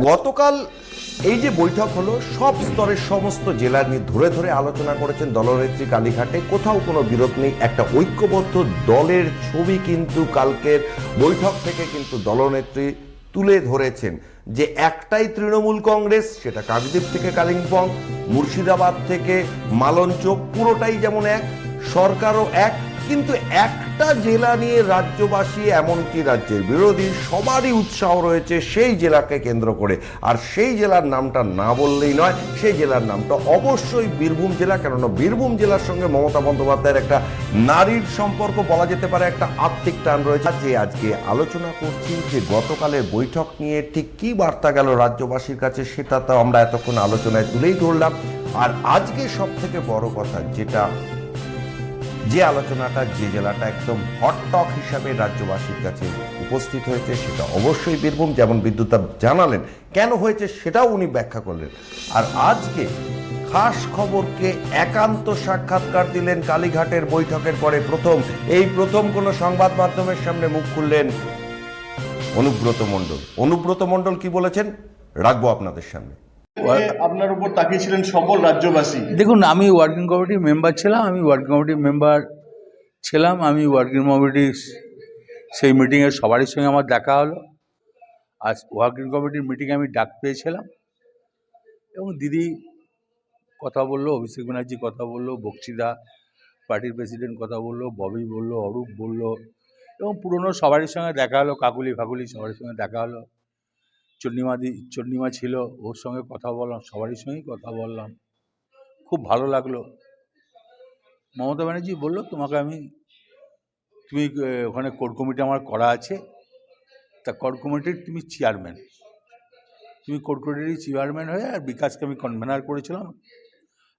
গতকাল এই যে বৈঠক হলো, সব স্তরের সমস্ত জেলা নিয়ে ধরে ধরে আলোচনা করেছেন দলনেত্রী কালীঘাটে। কোথাও কোনো বিরোধ নেই, একটা ঐক্যবদ্ধ দলের ছবি কিন্তু কালকের বৈঠক থেকে কিন্তু দলনেত্রী তুলে ধরেছেন যে একটাই তৃণমূল কংগ্রেস, সেটা কাকদ্বীপ থেকে কালিম্পং, মুর্শিদাবাদ থেকে মালঞ্চ, পুরোটাই যেমন এক, সরকারও এক কিন্তু একটা জেলা নিয়ে রাজ্যবাসী এমনকি রাজ্যের বিরোধী সবারই উৎসাহ রয়েছে, সেই জেলাকে কেন্দ্র করে। আর সেই জেলার নামটা না বললেই নয়, সেই জেলার নামটা অবশ্যই বীরভূম জেলা, কেননা বীরভূম জেলার সঙ্গে মমতা বন্দ্যোপাধ্যায়ের একটা নারীর সম্পর্ক বলা যেতে পারে, একটা আর্থিক টান রয়েছে। যে আজকে আলোচনা করছি যে গতকালের বৈঠক নিয়ে ঠিক কি বার্তা গেল রাজ্যবাসীর কাছে, সেটা তো আমরা এতক্ষণ আলোচনায় তুলেই ধরলাম। আর আজকে সব থেকে বড় কথা যেটা যে আলোচনাটা যে জেলাটা একদম হটটক হিসাবে রাজ্যবাসীর কাছে উপস্থিত হয়েছে, সেটা অবশ্যই বীরভূম, যেমন বিদ্যুৎ জানালেন, কেন হয়েছে সেটাও উনি ব্যাখ্যা করলেন। আর আজকে খাস খবরকে একান্ত সাক্ষাৎকার দিলেন কালীঘাটের বৈঠকের পরে প্রথম। এই প্রথম কোনো সংবাদ মাধ্যমের সামনে মুখ খুললেন অনুব্রত মণ্ডল। অনুব্রত মণ্ডল কি বলেছেন? রাখব আপনাদের সামনে। আপনার উপর তাকিয়েছিলেন সকল রাজ্যবাসী? দেখুন, আমি ওয়ার্কিং কমিটির মেম্বার ছিলাম, আমি ওয়ার্কিং কমিটির মেম্বার ছিলাম, আমি ওয়ার্কিং কমিটি সেই মিটিংয়ে সবারই সঙ্গে আমার দেখা হলো। আজ ওয়ার্কিং কমিটির মিটিংয়ে আমি ডাক পেয়েছিলাম। এবং দিদি কথা বলল, অভিষেক ব্যানার্জি কথা বলল বক্সিদা পার্টির প্রেসিডেন্ট কথা বলল, ববি বলল, অরূপ বলল, এবং পুরনো সবারই সঙ্গে দেখা হলো, কাকুলি ফাকুলি সবারই সঙ্গে দেখা হলো। চন্ডিমাদি চন্ডিমা ছিল, ওর সঙ্গে কথা বললাম, সবারই সঙ্গেই কথা বললাম। খুব ভালো লাগল। মমতা ব্যানার্জি বলল, তোমাকে আমি, তুমি ওখানে কোর কমিটি আমার করা আছে। তা কোর কমিটির তুমি চেয়ারম্যান। তুমি কোর কমিটির চেয়ারম্যান হয়ে আর বিকাশকে আমি কনভেনার করেছিলাম।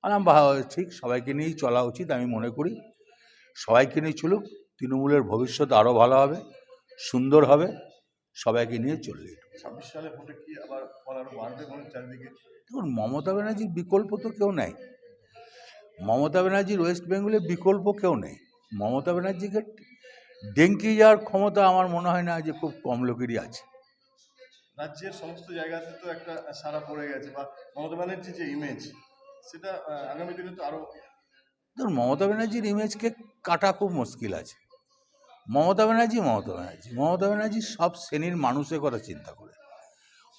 আলাম বা ঠিক, সবাইকে নিয়েই চলা উচিত আমি মনে করি। সবাইকে নিয়ে চলুক, তৃণমূলের ভবিষ্যৎ আরও ভালো হবে, সুন্দর হবে, সবাইকে নিয়ে চললে ছাব্বিশ সালে ভোটে কি আবার ফল আরও বাড়বে মনে চারিদিকে? দেখুন মমতা ব্যানার্জির বিকল্প তো কেউ নেই। মমতা ব্যানার্জির ওয়েস্ট বেঙ্গলে বিকল্প কেউ নেই। মমতা ব্যানার্জিকে ডেঙ্কি যাওয়ার ক্ষমতা আমার মনে হয় না যে খুব কম লোকেরই আছে। রাজ্যের সমস্ত জায়গাতে তো একটা সারা পড়ে গেছে বা মমতা ব্যানার্জির যে ইমেজ সেটা আগামী দিনে তো আরও ধরুন মমতা ব্যানার্জির ইমেজকে কাটা খুব মুশকিল আছে। মমতা ব্যানার্জি মমতা ব্যানার্জি। মমতা ব্যানার্জি সব শ্রেণির মানুষের কথা চিন্তা করে।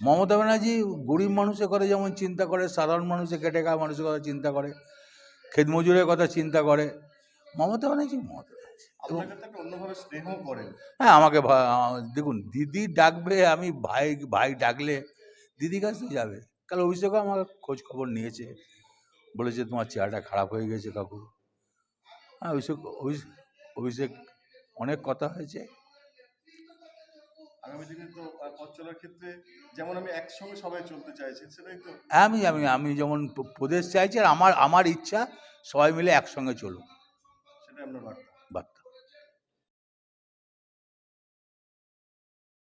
মমতা ব্যানার্জি গরিব মানুষের কথা যেমন চিন্তা করে সাধারণ মানুষের কেটে খাওয়া মানুষের কথা চিন্তা করে খেতমজুরের কথা চিন্তা করে। মমতা ব্যানার্জি মমতা হ্যাঁ আমাকে দেখুন দিদি ডাকবে আমি ভাই ভাই ডাকলে দিদি কাছে যাবে। কাল অভিষেকও আমার খোঁজ খবর নিয়েছে। বলেছে তোমার চেহারাটা খারাপ হয়ে গেছে কাকু। হ্যাঁ অভিষেক অভিষেক অভিষেক অনেক কথা হয়েছে আগামী দিনে পথ চলার ক্ষেত্রে যেমন আমি একসঙ্গে সবাই চলতে চাইছি সেটাই আমি আমি আমি যেমন প্রদেশ চাইছি আর আমার আমার ইচ্ছা সবাই মিলে একসঙ্গে চলুক। সেটাই আপনার বার্তা। বার্তা।